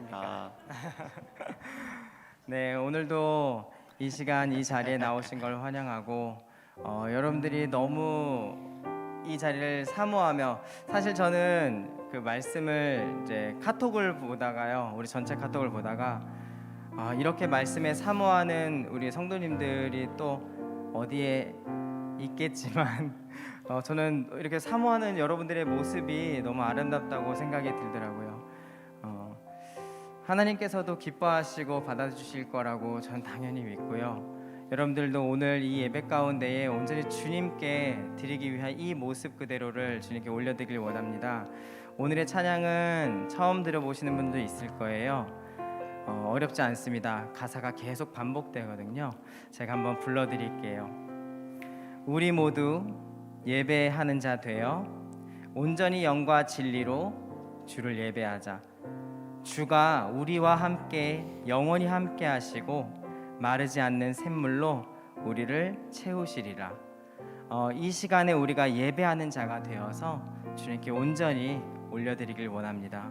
안녕하십니까. 아, 네, 오늘도 이 시간 이 자리에 나오신 걸 환영하고 어, 여러분들이 너무 이 자리를 사모하며 사실 저는 그 말씀을 이제 카톡을 보다가요, 우리 전체 카톡을 보다가 아, 이렇게 말씀에 사모하는 우리 성도님들이 또 어디에 있겠지만 어, 저는 이렇게 사모하는 여러분들의 모습이 너무 아름답다고 생각이 들더라고요. 어, 하나님께서도 기뻐하시고 받아주실 거라고 전 당연히 믿고요. 여러분들도 오늘 이 예배 가운데에 온전히 주님께 드리기 위한 이 모습 그대로를 주님께 올려드리길 원합니다. 오늘의 찬양은 처음 들어보시는 분도 있을 거예요. 어, 어렵지 않습니다. 가사가 계속 반복되거든요. 제가 한번 불러드릴게요. 우리 모두 예배하는 자 되어 온전히 영과 진리로 주를 예배하자. 주가 우리와 함께 영원히 함께 하시고 마르지 않는 샘물로 우리를 채우시리라. 어, 이 시간에 우리가 예배하는 자가 되어서 주님께 온전히 올려드리길 원합니다.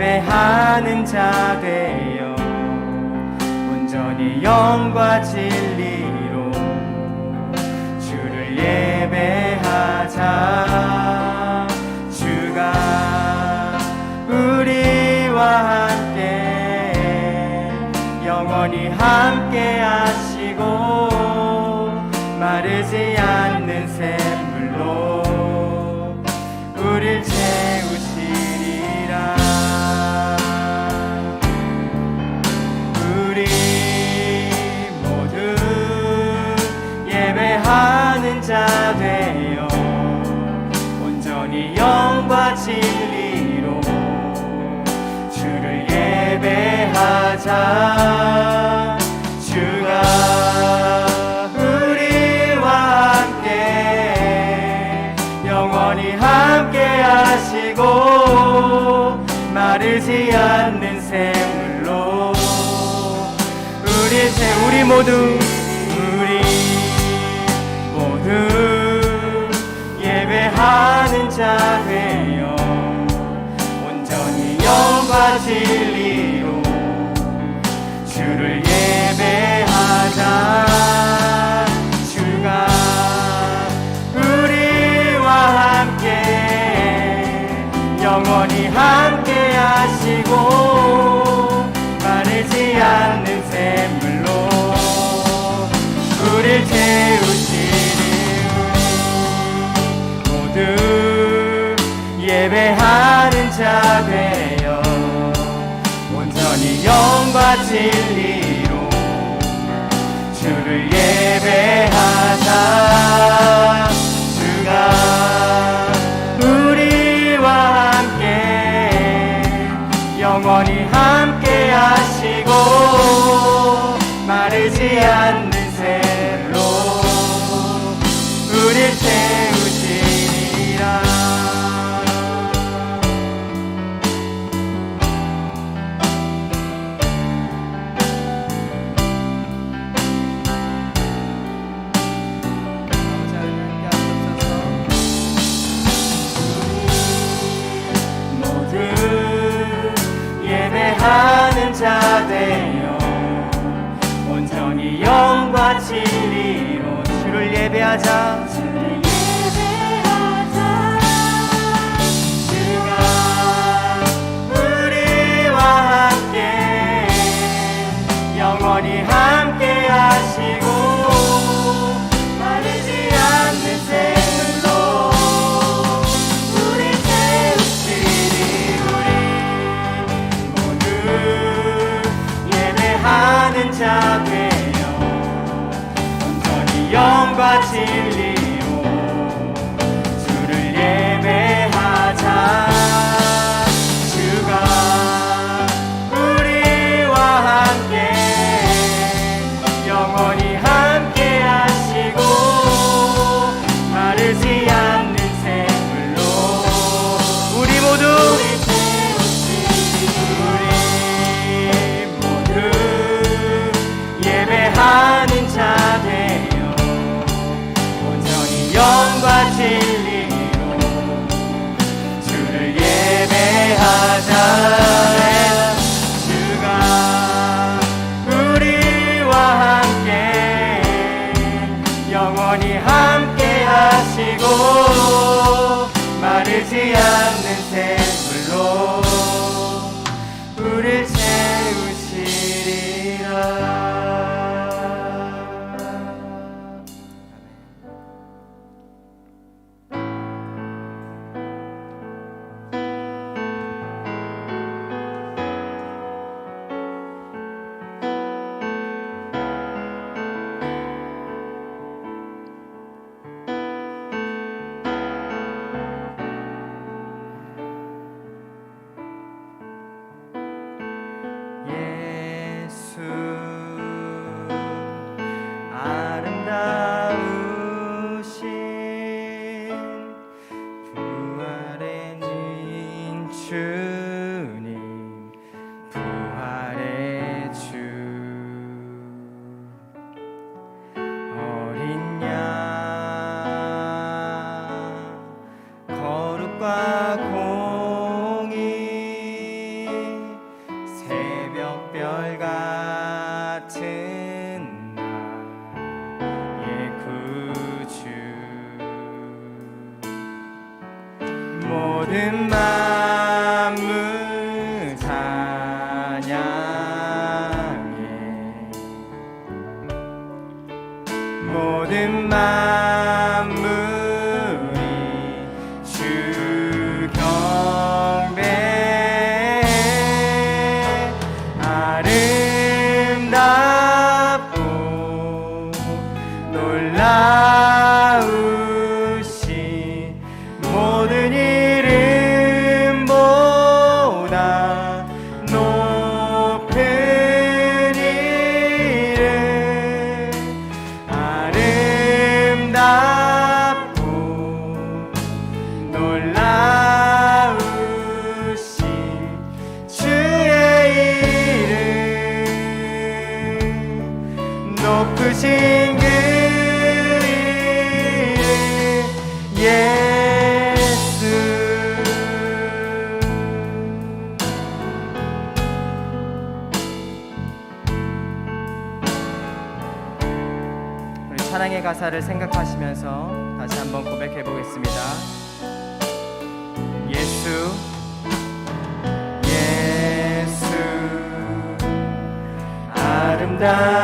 예배하는 자 되어 온전히 영과 진리로 주를 예배하자. 주가 우리와 함께 영원히 함께 하시 주가 우리와 함께 영원히 함께 하시고 마르지 않는 샘물로 우리 세 우리 모두 우리 모두 예배하는 자되요 온전히 영과 진리 하시고 마르지 않는 샘물로 우릴 채우시는 모두 예배하는 자 되어 온전히 영과 진리로 주를 예배하자 자 되어 온전히 영과 진리로 주를 예배하자. ချခဲ့ 함께 하시고 마르지 않는 새 가사를 생각하시면서 다시 한번 고백해 보겠습니다. 예수 예수 아름다운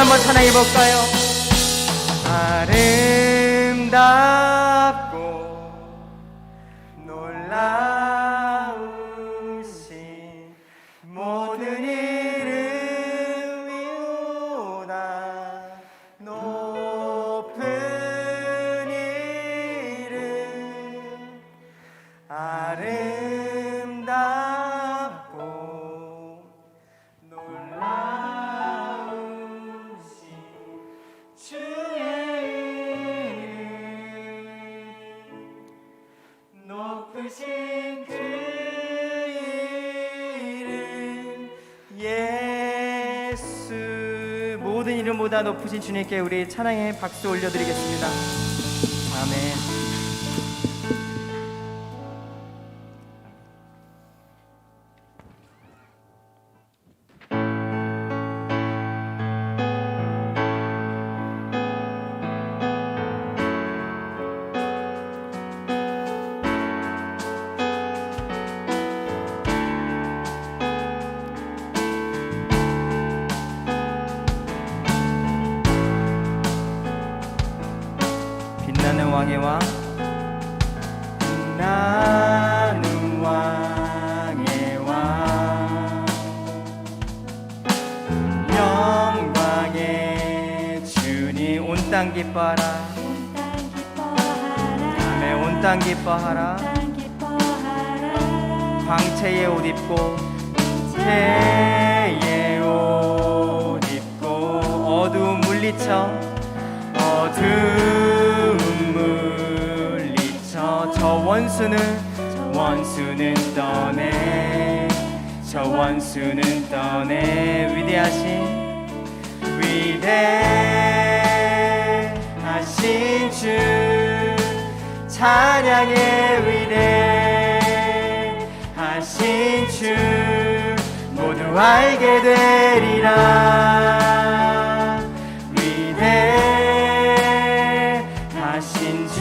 한번 찬양해 볼까요? 높으신 그 이름 예수. 모든 이름보다 높으신 주님께 우리 찬양의 박수 올려드리겠습니다. 아멘 땅 기뻐하라. 온땅 기뻐하라 땅 기뻐하라. 광채의 옷 입고 태의 옷 입고 어두움 물리쳐 어두움 물리쳐 저 원수는 원수는 떠내 저 원수는 떠내. 위대하신 위대 하신 주 찬양의 위대 하신 주 모두 알게 되리라. 위대 하신 주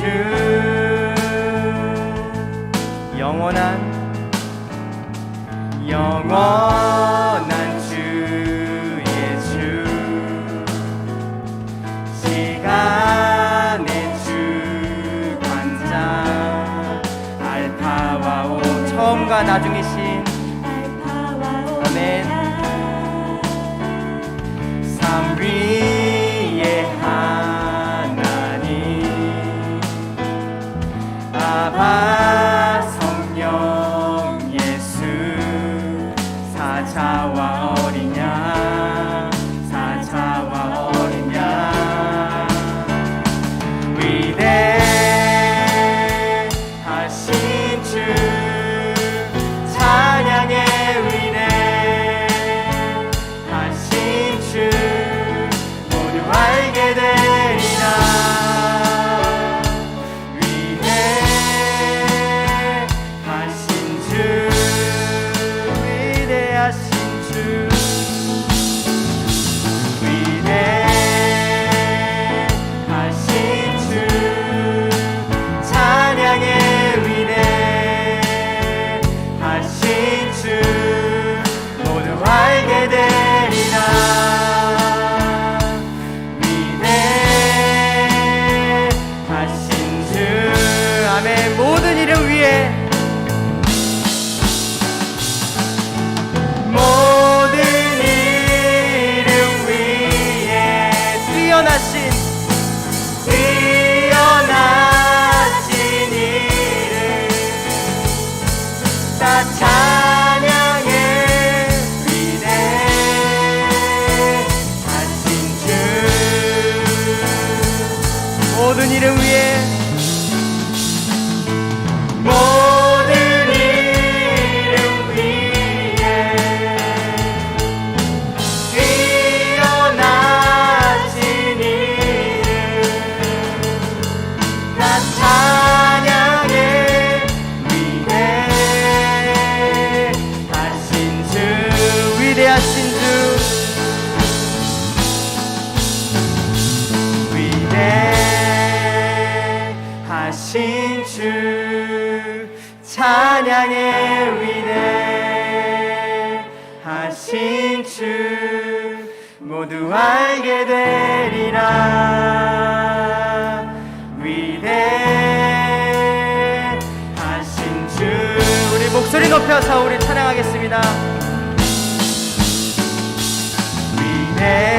영원한 영원 중이 모든 이름 위에 모두 알게 되리라. 위대하신 주. 우리 목소리 높여서 우리 찬양하겠습니다. 위대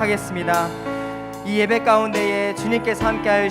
하겠습니다. 이 예배 가운데에 주님께서 함께하여